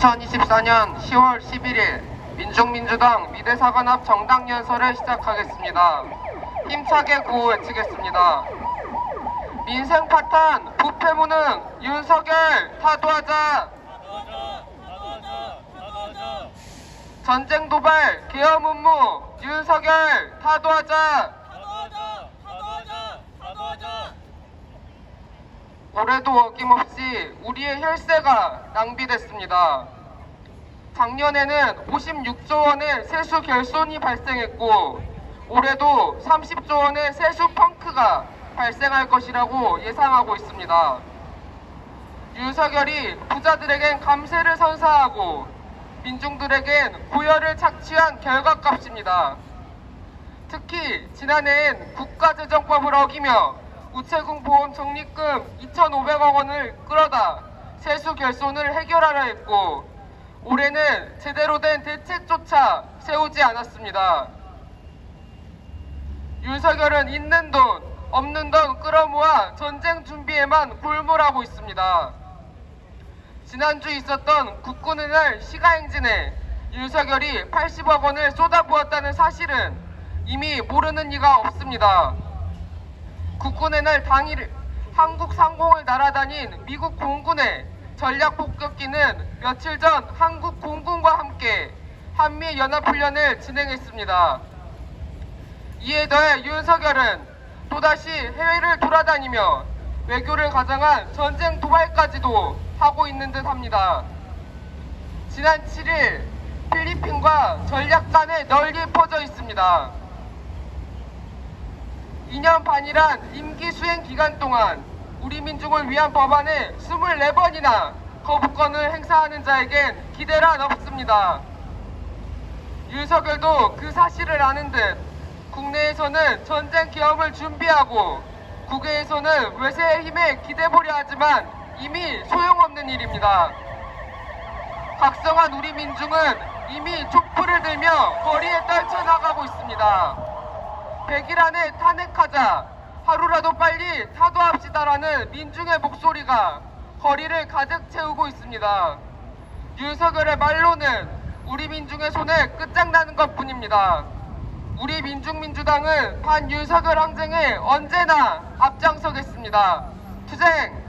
2024년 10월 11일 민중민주당 미대사관 앞 정당 연설을 시작하겠습니다. 힘차게 구호 외치겠습니다. 민생 파탄 부패무능 윤석열 타도하자 전쟁 도발 계엄 음모 윤석열 타도하자 올해도 어김없이 우리의 혈세가 낭비됐습니다. 작년에는 56조 원의 세수 결손이 발생했고 올해도 30조 원의 세수 펑크가 발생할 것이라고 예상하고 있습니다. 윤석열이 부자들에겐 감세를 선사하고 민중들에겐 고열을 착취한 결과값입니다. 특히 지난해엔 국가재정법을 어기며 우체국 보험 적립금 2,500억 원을 끌어다 세수 결손을 해결하려 했고 올해는 제대로 된 대책조차 세우지 않았습니다. 윤석열은 있는 돈, 없는 돈 끌어모아 전쟁 준비에만 골몰하고 있습니다. 지난주 있었던 국군의 날 시가행진에 윤석열이 80억 원을 쏟아부었다는 사실은 이미 모르는 이가 없습니다. 국군의 날 당일 한국 상공을 날아다닌 미국 공군의 전략 폭격기는 며칠 전 한국 공군과 함께 한미 연합훈련을 진행했습니다. 이에 더해 윤석열은 또다시 해외를 돌아다니며 외교를 가장한 전쟁 도발까지도 하고 있는 듯 합니다. 지난 7일 필리핀과 전략단에 널리 퍼져 있습니다. 2년 반이란 임기 수행 기간 동안 우리 민중을 위한 법안에 24번이나 거부권을 행사하는 자에겐 기대란 없습니다. 윤석열도 그 사실을 아는 듯 국내에서는 전쟁 계엄을 준비하고 국외에서는 외세의 힘에 기대보려 하지만 이미 소용없는 일입니다. 각성한 우리 민중은 이미 촛불을 들며 거리에 떨쳐나가고 있습니다. 100일 안에 탄핵하자 하루라도 빨리 타도합시다라는 민중의 목소리가 거리를 가득 채우고 있습니다. 윤석열의 말로는 우리 민중의 손에 끝장나는 것 뿐입니다. 우리 민중민주당은 반윤석열 항쟁에 언제나 앞장서겠습니다. 투쟁